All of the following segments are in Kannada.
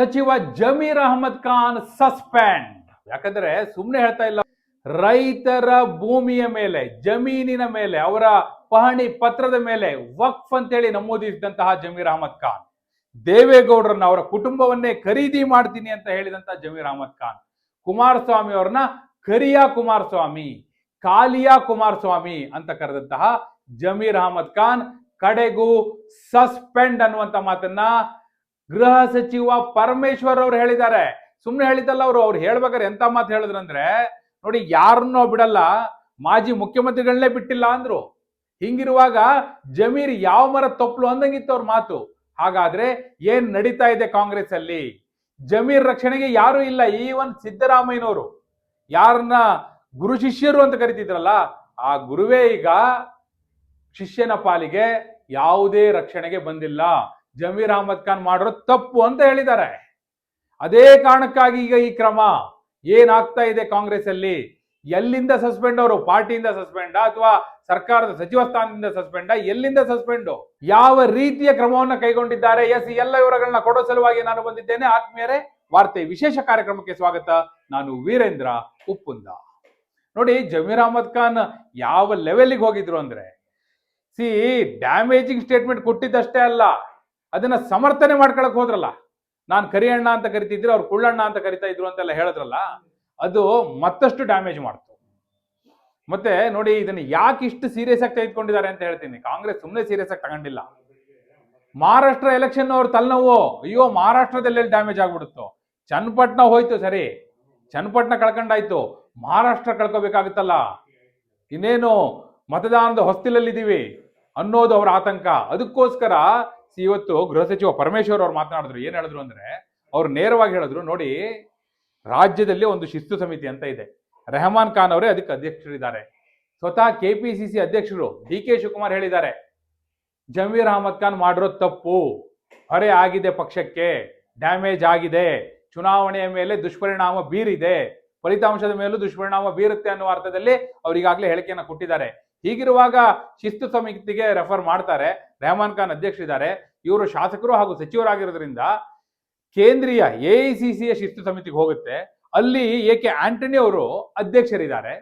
ಸಚಿವ ಜಮೀರ್ ಅಹಮದ್ ಖಾನ್ ಸಸ್ಪೆಂಡ್. ಯಾಕಂದ್ರೆ ಸುಮ್ಮನೆ ಹೇಳ್ತಾ ಇಲ್ಲ. ರೈತರ ಭೂಮಿಯ ಮೇಲೆ, ಜಮೀನಿನ ಮೇಲೆ, ಅವರ ಪಹಣಿ ಪತ್ರದ ಮೇಲೆ ವಕ್ಫ್ ಅಂತೇಳಿ ನಮೂದಿಸಿದಂತಹ ಜಮೀರ್ ಅಹಮದ್ ಖಾನ್. ದೇವೇಗೌಡರನ್ನ ಅವರ ಕುಟುಂಬವನ್ನೇ ಖರೀದಿ ಮಾಡ್ತೀನಿ ಅಂತ ಹೇಳಿದಂತಹ ಜಮೀರ್ ಅಹಮದ್ ಖಾನ್. ಕುಮಾರಸ್ವಾಮಿ ಅವರನ್ನ ಕರಿಯಾ ಕುಮಾರಸ್ವಾಮಿ, ಕಾಲಿಯಾ ಕುಮಾರಸ್ವಾಮಿ ಅಂತ ಕರೆದಂತಹ ಜಮೀರ್ ಅಹಮದ್ ಖಾನ್ ಕಡೆಗೂ ಸಸ್ಪೆಂಡ್ ಅನ್ನುವಂತ ಮಾತನ್ನ ಗೃಹ ಸಚಿವ ಪರಮೇಶ್ವರ್ ಅವ್ರು ಹೇಳಿದ್ದಾರೆ. ಸುಮ್ಮನೆ ಹೇಳಿದ್ದಲ್ಲ ಅವರು, ಅವ್ರು ಹೇಳ್ಬೇಕಾದ್ರೆ ಎಂತ ಮಾತು ಹೇಳಿದ್ರಂದ್ರೆ, ನೋಡಿ ಯಾರನ್ನೋ ಬಿಡಲ್ಲ, ಮಾಜಿ ಮುಖ್ಯಮಂತ್ರಿಗಳನ್ನೇ ಬಿಟ್ಟಿಲ್ಲ ಅಂದ್ರು. ಹಿಂಗಿರುವಾಗ ಜಮೀರ್ ಯಾವ ಮರ ತಪ್ಪಲು ಅಂದಂಗಿತ್ತು ಅವ್ರ ಮಾತು. ಹಾಗಾದ್ರೆ ಏನ್ ನಡೀತಾ ಇದೆ ಕಾಂಗ್ರೆಸ್ ಅಲ್ಲಿ ಜಮೀರ್ ರಕ್ಷಣೆಗೆ ಯಾರು ಇಲ್ಲ, ಈವನ್ ಸಿದ್ದರಾಮಯ್ಯನವರು. ಯಾರನ್ನ ಗುರು ಶಿಷ್ಯರು ಅಂತ ಕರಿತಿದ್ರಲ್ಲ, ಆ ಗುರುವೇ ಈಗ ಶಿಷ್ಯನ ಪಾಲಿಗೆ ಯಾವುದೇ ರಕ್ಷಣೆಗೆ ಬಂದಿಲ್ಲ. ಜಮೀರ್ ಅಹಮದ್ ಖಾನ್ ಮಾಡಿರೋ ತಪ್ಪು ಅಂತ ಹೇಳಿದ್ದಾರೆ. ಅದೇ ಕಾರಣಕ್ಕಾಗಿ ಈಗ ಈ ಕ್ರಮ ಏನಾಗ್ತಾ ಇದೆ ಕಾಂಗ್ರೆಸ್ ಅಲ್ಲಿ ಎಲ್ಲಿಂದ ಸಸ್ಪೆಂಡ್ ಅವರು? ಪಾರ್ಟಿಯಿಂದ ಸಸ್ಪೆಂಡ್ ಅಥವಾ ಸರ್ಕಾರದ ಸಚಿವ ಸ್ಥಾನದಿಂದ ಸಸ್ಪೆಂಡ್? ಎಲ್ಲಿಂದ ಸಸ್ಪೆಂಡ್? ಯಾವ ರೀತಿಯ ಕ್ರಮವನ್ನ ಕೈಗೊಂಡಿದ್ದಾರೆ? ಎಸ್ ಎಲ್ಲ ವಿವರಗಳನ್ನ ಕೊಡೋ ಸಲುವಾಗಿ ನಾನು ಬಂದಿದ್ದೇನೆ. ಆತ್ಮೀಯರೇ, ವಾರ್ತೆ ವಿಶೇಷ ಕಾರ್ಯಕ್ರಮಕ್ಕೆ ಸ್ವಾಗತ. ನಾನು ವೀರೇಂದ್ರ ಉಪ್ಪುಂದ. ನೋಡಿ, ಜಮೀರ್ ಅಹಮದ್ ಖಾನ್ ಯಾವ ಲೆವೆಲ್ಗೆ ಹೋಗಿದ್ರು ಅಂದ್ರೆ, ಸಿ ಡ್ಯಾಮೇಜಿಂಗ್ ಸ್ಟೇಟ್ಮೆಂಟ್ ಕೊಟ್ಟಿದ್ದಷ್ಟೇ ಅಲ್ಲ. ಅದನ್ನ ಸಮರ್ಥನೆ ಮಾಡ್ಕೊಳಕ್ ಹೋದ್ರಲ್ಲ. ನಾನು ಕರಿಯಣ್ಣ ಅಂತ ಕರಿತಿದ್ರೆ, ಅವ್ರು ಕುಳ್ಳಣ್ಣ ಅಂತ ಕರಿತಾ ಇದ್ರು ಅಂತೆಲ್ಲ ಹೇಳಿದ್ರಲ್ಲ, ಅದು ಮತ್ತಷ್ಟು ಡ್ಯಾಮೇಜ್ ಮಾಡ್ತು. ಮತ್ತೆ ನೋಡಿ, ಇದನ್ನ ಯಾಕೆ ಇಷ್ಟು ಸೀರಿಯಸ್ ಆಗಿ ತೆಗೆದುಕೊಂಡಿದ್ದಾರೆ ಅಂತ ಹೇಳ್ತೀನಿ. ಕಾಂಗ್ರೆಸ್ ಸುಮ್ಮನೆ ಸೀರಿಯಸ್ ಆಗಿ ತಗೊಂಡಿಲ್ಲ. ಮಹಾರಾಷ್ಟ್ರ ಎಲೆಕ್ಷನ್ ಅವ್ರ ತಲೆನೋವು, ಅಯ್ಯೋ ಮಹಾರಾಷ್ಟ್ರದಲ್ಲಿ ಡ್ಯಾಮೇಜ್ ಆಗ್ಬಿಡುತ್ತೋ. ಚನ್ನಪಟ್ಟಣ ಹೋಯ್ತು ಸರಿ. ಚನ್ನಪಟ್ಟಣ ಕಳ್ಕೊಂಡಾಯ್ತು. ಮಹಾರಾಷ್ಟ್ರ ಕಳ್ಕೋಬೇಕಾಗುತ್ತಲ್ಲ. ಇನ್ನೇನು, ಮತದಾನದ ಹೊಸ್ತಿಲಲ್ಲಿದ್ದೀವಿ ಅನ್ನೋದು ಅವರ ಆತಂಕ. ಅದಕ್ಕೋಸ್ಕರ ಇವತ್ತು ಗೃಹ ಸಚಿವ ಪರಮೇಶ್ವರ್ ಅವ್ರು ಮಾತನಾಡಿದ್ರು. ಏನ್ ಹೇಳಿದ್ರು ಅಂದ್ರೆ, ಅವ್ರು ನೇರವಾಗಿ ಹೇಳಿದ್ರು, ನೋಡಿ, ರಾಜ್ಯದಲ್ಲಿ ಒಂದು ಶಿಸ್ತು ಸಮಿತಿ ಅಂತ ಇದೆ. ರೆಹಮಾನ್ ಖಾನ್ ಅವರೇ ಅದಕ್ಕೆ ಅಧ್ಯಕ್ಷರಿದ್ದಾರೆ. ಸ್ವತಃ ಕೆಪಿಸಿಸಿ ಅಧ್ಯಕ್ಷರು ಡಿ ಕೆ ಶಿವಕುಮಾರ್ ಹೇಳಿದ್ದಾರೆ, ಜಮೀರ್ ಅಹಮದ್ ಖಾನ್ ಮಾಡಿರೋ ತಪ್ಪು, ಹೊರೆ ಆಗಿದೆ ಪಕ್ಷಕ್ಕೆ, ಡ್ಯಾಮೇಜ್ ಆಗಿದೆ, ಚುನಾವಣೆಯ ಮೇಲೆ ದುಷ್ಪರಿಣಾಮ ಬೀರಿದೆ, ಫಲಿತಾಂಶದ ಮೇಲೂ ದುಷ್ಪರಿಣಾಮ ಬೀರುತ್ತೆ ಅನ್ನುವ ಅರ್ಥದಲ್ಲಿ ಅವರು ಈಗಾಗಲೇ ಹೇಳಿಕೆಯನ್ನು ಕೊಟ್ಟಿದ್ದಾರೆ. ಹೀಗಿರುವಾಗ ಶಿಸ್ತು ಸಮಿತಿಗೆ ರೆಫರ್ ಮಾಡ್ತಾರೆ. ರೆಹಮಾನ್ ಖಾನ್ ಅಧ್ಯಕ್ಷರಿದ್ದಾರೆ ಇವರು ಶಾಸಕರು ಹಾಗೂ ಸಚಿವರಾಗಿರೋದ್ರಿಂದ ಕೇಂದ್ರೀಯ ಎಐಸಿಸಿಯ ಶಿಸ್ತು ಸಮಿತಿಗೆ ಹೋಗುತ್ತೆ. ಅಲ್ಲಿ ಏಕೆ ಆಂಟನಿ ಅವರು ಅಧ್ಯಕ್ಷರಿದ್ದಾರೆ.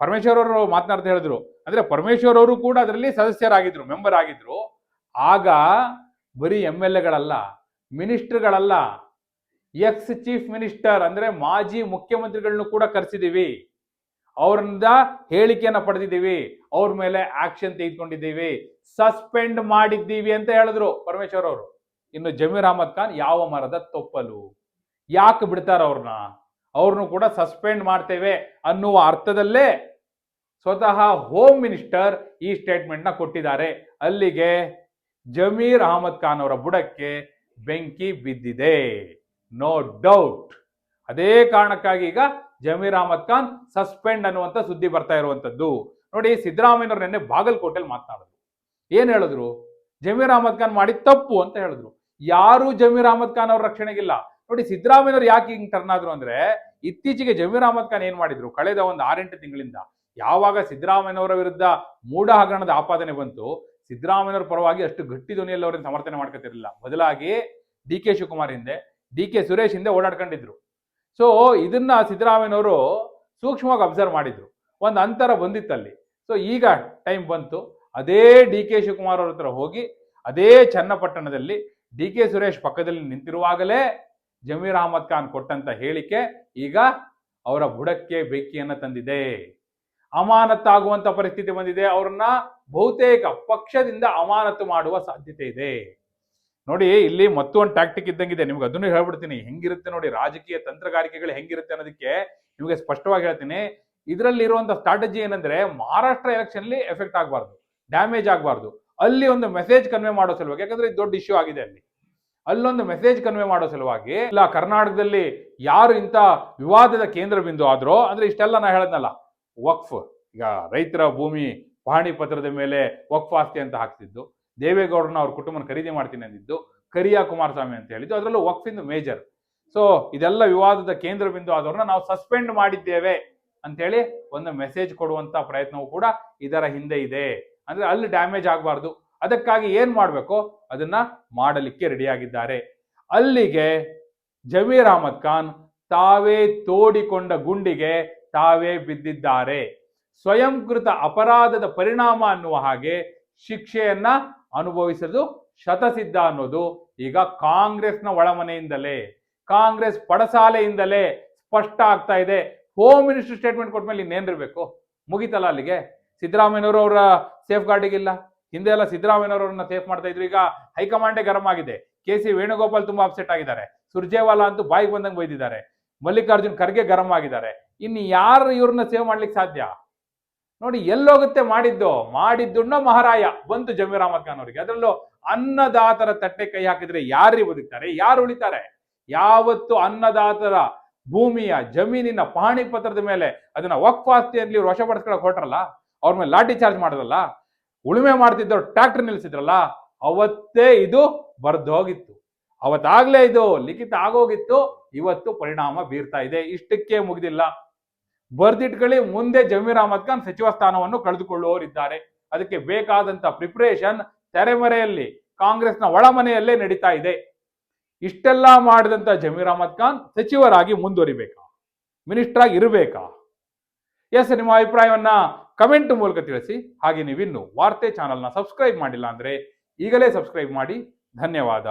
ಪರಮೇಶ್ವರ್ ಅವರು ಮಾತನಾಡ್ತಾ ಹೇಳಿದ್ರು. ಅಂದ್ರೆ ಪರಮೇಶ್ವರ್ ಅವರು ಕೂಡ ಅದರಲ್ಲಿ ಸದಸ್ಯರಾಗಿದ್ರು ಮೆಂಬರ್ ಆಗಿದ್ರು. ಆಗ ಬರೀ ಎಂ ಎಲ್ ಎಗಳಲ್ಲ ಮಿನಿಸ್ಟರ್ಗಳಲ್ಲ ಎಕ್ಸ್ ಚೀಫ್ ಮಿನಿಸ್ಟರ್ ಅಂದ್ರೆ ಮಾಜಿ ಮುಖ್ಯಮಂತ್ರಿಗಳನ್ನು ಕೂಡ ಕರೆಸಿದೀವಿ. ಅವರಿಂದ ಹೇಳಿಕೆಯನ್ನು ಪಡೆದಿದ್ದೀವಿ. ಅವ್ರ ಮೇಲೆ ಆಕ್ಷನ್ ತೆಗೆದುಕೊಂಡಿದ್ದೀವಿ. ಸಸ್ಪೆಂಡ್ ಮಾಡಿದ್ದೀವಿ ಅಂತ ಹೇಳಿದ್ರು ಪರಮೇಶ್ವರ್ ಅವರು. ಇನ್ನು ಜಮೀರ್ ಅಹಮದ್ ಖಾನ್ ಯಾವ ಮರದ ತೊಪ್ಪಲು? ಯಾಕೆ ಬಿಡ್ತಾರ ಅವ್ರನ್ನ ಅವ್ರನ್ನು ಕೂಡ ಸಸ್ಪೆಂಡ್ ಮಾಡ್ತೇವೆ ಅನ್ನುವ ಅರ್ಥದಲ್ಲೇ ಸ್ವತಃ ಹೋಮ್ ಮಿನಿಸ್ಟರ್ ಈ ಸ್ಟೇಟ್ಮೆಂಟ್ನ ಕೊಟ್ಟಿದ್ದಾರೆ. ಅಲ್ಲಿಗೆ ಜಮೀರ್ ಅಹಮದ್ ಖಾನ್ ಅವರ ಬುಡಕ್ಕೆ ಬೆಂಕಿ ಬಿದ್ದಿದೆ. ನೋ ಡೌಟ್ ಅದೇ ಕಾರಣಕ್ಕಾಗಿ ಈಗ ಜಮೀರ್ ಅಹಮದ್ ಖಾನ್ ಸಸ್ಪೆಂಡ್ ಅನ್ನುವಂಥ ಸುದ್ದಿ ಬರ್ತಾ ಇರುವಂತದ್ದು. ನೋಡಿ, ಸಿದ್ದರಾಮಯ್ಯನವ್ರು ನಿನ್ನೆ ಬಾಗಲಕೋಟೆಯಲ್ಲಿ ಮಾತನಾಡಿದ್ರು. ಏನ್ ಹೇಳಿದ್ರು? ಜಮೀರ್ ಅಹಮದ್ ಖಾನ್ ಮಾಡಿ ತಪ್ಪು ಅಂತ ಹೇಳಿದ್ರು. ಯಾರು ಜಮೀರ್ ಅಹಮದ್ ಖಾನ್ ಅವ್ರ ರಕ್ಷಣೆಗಿಲ್ಲ. ನೋಡಿ ಸಿದ್ದರಾಮಯ್ಯವ್ರು ಯಾಕೆ ಹಿಂಗ್ ಟರ್ನ್ ಆದ್ರು ಅಂದ್ರೆ, ಇತ್ತೀಚೆಗೆ ಜಮೀರ್ ಅಹಮದ್ ಖಾನ್ ಏನ್ ಮಾಡಿದ್ರು? ಕಳೆದ ಒಂದು ಆರೆಂಟು ತಿಂಗಳಿಂದ ಯಾವಾಗ ಸಿದ್ದರಾಮಯ್ಯನವರ ವಿರುದ್ಧ ಮೂಡ ಹಗರಣದ ಆಪಾದನೆ ಬಂತು ಸಿದ್ದರಾಮಯ್ಯವ್ರ ಪರವಾಗಿ ಅಷ್ಟು ಗಟ್ಟಿ ಧ್ವನಿಯಲ್ಲಿ ಅವರನ್ನು ಸಮರ್ಥನೆ ಮಾಡ್ಕೊತಿರ್ಲಿಲ್ಲ. ಬದಲಾಗಿ ಡಿ ಕೆ ಶಿವಕುಮಾರ್ ಹಿಂದೆ, ಡಿ ಕೆ ಸುರೇಶ್ ಹಿಂದೆ ಓಡಾಡ್ಕೊಂಡಿದ್ರು. ಸೊ ಇದನ್ನ ಸಿದ್ದರಾಮಯ್ಯನವರು ಸೂಕ್ಷ್ಮವಾಗಿ ಅಬ್ಸರ್ವ್ ಮಾಡಿದ್ರು. ಒಂದು ಅಂತರ ಬಂದಿತ್ತಲ್ಲಿ. ಸೊ ಈಗ ಟೈಮ್ ಬಂತು. ಅದೇ ಡಿ ಕೆ ಶಿವಕುಮಾರ್ ಅವ್ರ ಹತ್ರ ಹೋಗಿ, ಅದೇ ಚನ್ನಪಟ್ಟಣದಲ್ಲಿ ಡಿ ಕೆ ಸುರೇಶ್ ಪಕ್ಕದಲ್ಲಿ ನಿಂತಿರುವಾಗಲೇ ಜಮೀರ್ ಅಹಮದ್ ಖಾನ್ ಕೊಟ್ಟಂತ ಹೇಳಿಕೆ ಈಗ ಅವರ ಬುಡಕ್ಕೆ ಬೆಂಕಿಯನ್ನ ತಂದಿದೆ. ಅಮಾನತ್ತಾಗುವಂತ ಪರಿಸ್ಥಿತಿ ಬಂದಿದೆ. ಅವ್ರನ್ನ ಬಹುತೇಕ ಪಕ್ಷದಿಂದ ಅಮಾನತು ಮಾಡುವ ಸಾಧ್ಯತೆ ಇದೆ. ನೋಡಿ, ಇಲ್ಲಿ ಮತ್ತೊಂದು ಟ್ಯಾಕ್ಟಿಕ್ ಇದ್ದಂಗಿದೆ. ನಿಮ್ಗೆ ಅದನ್ನು ಹೇಳ್ಬಿಡ್ತೀನಿ. ಹೆಂಗಿರುತ್ತೆ ನೋಡಿ, ರಾಜಕೀಯ ತಂತ್ರಗಾರಿಕೆಗಳು ಹೆಂಗಿರುತ್ತೆ ಅನ್ನೋದಕ್ಕೆ ನಿಮಗೆ ಸ್ಪಷ್ಟವಾಗಿ ಹೇಳ್ತೀನಿ. ಇದರಲ್ಲಿ ಇರುವಂತ ಸ್ಟ್ರಾಟಜಿ ಏನಂದ್ರೆ, ಮಹಾರಾಷ್ಟ್ರ ಎಲೆಕ್ಷನ್ ಎಫೆಕ್ಟ್ ಆಗಬಾರ್ದು ಡ್ಯಾಮೇಜ್ ಆಗಬಾರ್ದು. ಅಲ್ಲಿ ಒಂದು ಮೆಸೇಜ್ ಕನ್ವೆ ಮಾಡೋ ಸಲುವಾಗಿ, ಯಾಕಂದ್ರೆ ಇದು ದೊಡ್ಡ ಇಶ್ಯೂ ಆಗಿದೆ ಅಲ್ಲಿ. ಅಲ್ಲೊಂದು ಮೆಸೇಜ್ ಕನ್ವೆ ಮಾಡೋ ಸಲುವಾಗಿ, ಇಲ್ಲ, ಕರ್ನಾಟಕದಲ್ಲಿ ಯಾರು ಇಂಥ ವಿವಾದದ ಕೇಂದ್ರ ಬಿಂದು ಆದ್ರೋ, ಅಂದ್ರೆ ಇಷ್ಟೆಲ್ಲ ನಾ ಹೇಳದ್ನಲ್ಲ, ವಕ್ಫ್. ಈಗ ರೈತರ ಭೂಮಿ ಪಹಣಿ ಪತ್ರದ ಮೇಲೆ ವಕ್ಫ್ ಆಸ್ತಿ ಅಂತ ಹಾಕ್ತಿದ್ದು. ದೇವೇಗೌಡರನ್ನ ಅವ್ರ ಕುಟುಂಬನ ಖರೀದಿ ಮಾಡ್ತೀನಿ ಅಂದಿದ್ದು ಕರಿಯಾ ಕುಮಾರಸ್ವಾಮಿ ಅಂತ ಹೇಳಿದ್ದು. ಅದರಲ್ಲೂ ವಕ್ಫ್ ಇಂದ ಮೇಜರ್. ಸೊ ಇದೆಲ್ಲ ವಿವಾದದ ಕೇಂದ್ರ ಬಿಂದು ಆದವ್ರನ್ನ ನಾವು ಸಸ್ಪೆಂಡ್ ಮಾಡಿದ್ದೇವೆ ಅಂತೇಳಿ ಒಂದು ಮೆಸೇಜ್ ಕೊಡುವಂತ ಪ್ರಯತ್ನವೂ ಕೂಡ ಇದರ ಹಿಂದೆ ಇದೆ. ಅಂದ್ರೆ ಅಲ್ಲಿ ಡ್ಯಾಮೇಜ್ ಆಗಬಾರ್ದು. ಅದಕ್ಕಾಗಿ ಏನ್ ಮಾಡಬೇಕು? ಅದನ್ನ ಮಾಡಲಿಕ್ಕೆ ರೆಡಿಯಾಗಿದ್ದಾರೆ. ಅಲ್ಲಿಗೆ ಜಮೀರ್ ಅಹಮದ್ ಖಾನ್ ತಾವೇ ತೋಡಿಕೊಂಡ ಗುಂಡಿಗೆ ತಾವೇ ಬಿದ್ದಿದ್ದಾರೆ. ಸ್ವಯಂಕೃತ ಅಪರಾಧದ ಪರಿಣಾಮ ಅನ್ನುವ ಹಾಗೆ ಶಿಕ್ಷೆಯನ್ನ ಅನುಭವಿಸಲು ಶತಸಿದ್ಧ ಅನ್ನೋದು. ಈಗ ಕಾಂಗ್ರೆಸ್ನ ಒಳಮನೆಯಿಂದಲೇ, ಕಾಂಗ್ರೆಸ್ ಪಡಸಾಲೆಯಿಂದಲೇ ಸ್ಪಷ್ಟ ಆಗ್ತಾ ಇದೆ. ಹೋಮ್ ಮಿನಿಸ್ಟರ್ ಸ್ಟೇಟ್ಮೆಂಟ್ ಕೊಟ್ಮೇಲೆ ಇನ್ನೇನಿರ್ಬೇಕು ಮುಗಿತಲ್ಲ ಅಲ್ಲಿಗೆ? ಸಿದ್ದರಾಮಯ್ಯನವರು ಅವರ ಸೇಫ್ ಗಾರ್ಡಿಗಿಲ್ಲ ಹಿಂದೆ ಎಲ್ಲ ಸಿದ್ದರಾಮಯ್ಯನವರನ್ನ ಸೇಫ್ ಮಾಡ್ತಾ ಇದ್ರು. ಈಗ ಹೈಕಮಾಂಡೇ ಗರಂ ಆಗಿದೆ. ಕೆ ಸಿ ವೇಣುಗೋಪಾಲ್ ತುಂಬಾ ಅಪ್ಸೆಟ್ ಆಗಿದ್ದಾರೆ. ಸುರ್ಜೇವಾಲಾ ಅಂತೂ ಬಾಯಿಗೆ ಬಂದಂಗೆ ಬೈದಿದ್ದಾರೆ. ಮಲ್ಲಿಕಾರ್ಜುನ್ ಖರ್ಗೆ ಗರಂ ಆಗಿದ್ದಾರೆ. ಇನ್ನು ಯಾರು ಇವ್ರನ್ನ ಸೇವ್ ಮಾಡ್ಲಿಕ್ಕೆ ಸಾಧ್ಯ? ನೋಡಿ ಎಲ್ಲೋಗುತ್ತೆ ಮಾಡಿದ್ದು ಮಾಡಿದ್ದುಣ್ಣ ಮಹಾರಾಯ ಬಂತು ಜಮೀರ್ ಅಹಮದ್ ಖಾನ್ ಅವರಿಗೆ. ಅದರಲ್ಲೂ ಅನ್ನದಾತರ ತಟ್ಟೆ ಕೈ ಹಾಕಿದ್ರೆ ಯಾರು ಬದುಕ್ತಾರೆ? ಯಾರು ಉಳಿತಾರೆ? ಯಾವತ್ತು ಅನ್ನದಾತರ ಭೂಮಿಯ, ಜಮೀನಿನ ಪಹಣಿ ಪತ್ರದ ಮೇಲೆ ಅದನ್ನ ವಕ್ಫಾಸ್ತಿಯಲ್ಲಿ ವಶಪಡಿಸ್ಕೊಳಕ್ ಹೊಟ್ರಲ್ಲ ಅವ್ರ ಮೇಲೆ ಲಾಠಿ ಚಾರ್ಜ್ ಮಾಡಿದ್ರಲ್ಲ? ಉಳುಮೆ ಮಾಡ್ತಿದ್ದವ್ರು ಟ್ರ್ಯಾಕ್ಟರ್ ನಿಲ್ಸಿದ್ರಲ್ಲ? ಅವತ್ತೇ ಇದು ಬರ್ದು ಹೋಗಿತ್ತು ಅವತ್ತಾಗ್ಲೇ ಇದು ಲಿಖಿತ ಆಗೋಗಿತ್ತು. ಇವತ್ತು ಪರಿಣಾಮ ಬೀರ್ತಾ ಇದೆ. ಇಷ್ಟಕ್ಕೆ ಮುಗಿದಿಲ್ಲ. ಬರ್ದಿಟ್ಕೊಳ್ಳಿ, ಮುಂದೆ ಜಮೀರ್ ಅಹಮದ್ ಖಾನ್ ಸಚಿವ ಸ್ಥಾನವನ್ನು ಕಳೆದುಕೊಳ್ಳುವವರಿದ್ದಾರೆ. ಅದಕ್ಕೆ ಬೇಕಾದಂತ ಪ್ರಿಪರೇಷನ್ ತೆರೆಮರೆಯಲ್ಲಿ ಕಾಂಗ್ರೆಸ್ನ ಒಳಮನೆಯಲ್ಲೇ ನಡೀತಾ ಇದೆ. ಇಷ್ಟೆಲ್ಲ ಮಾಡಿದಂತ ಜಮೀರ್ ಅಹಮದ್ ಖಾನ್ ಸಚಿವರಾಗಿ ಮುಂದುವರಿಬೇಕಾ? ಮಿನಿಸ್ಟರ್ ಆಗಿ ಇರಬೇಕಾ? ಎಸ್ ನಿಮ್ಮ ಅಭಿಪ್ರಾಯವನ್ನ ಕಮೆಂಟ್ ಮೂಲಕ ತಿಳಿಸಿ. ಹಾಗೆ ನೀವಿನ್ನು ವಾರ್ತೆ ಚಾನಲ್ನ ಸಬ್ಸ್ಕ್ರೈಬ್ ಮಾಡಿಲ್ಲ ಅಂದ್ರೆ ಈಗಲೇ ಸಬ್ಸ್ಕ್ರೈಬ್ ಮಾಡಿ. ಧನ್ಯವಾದ.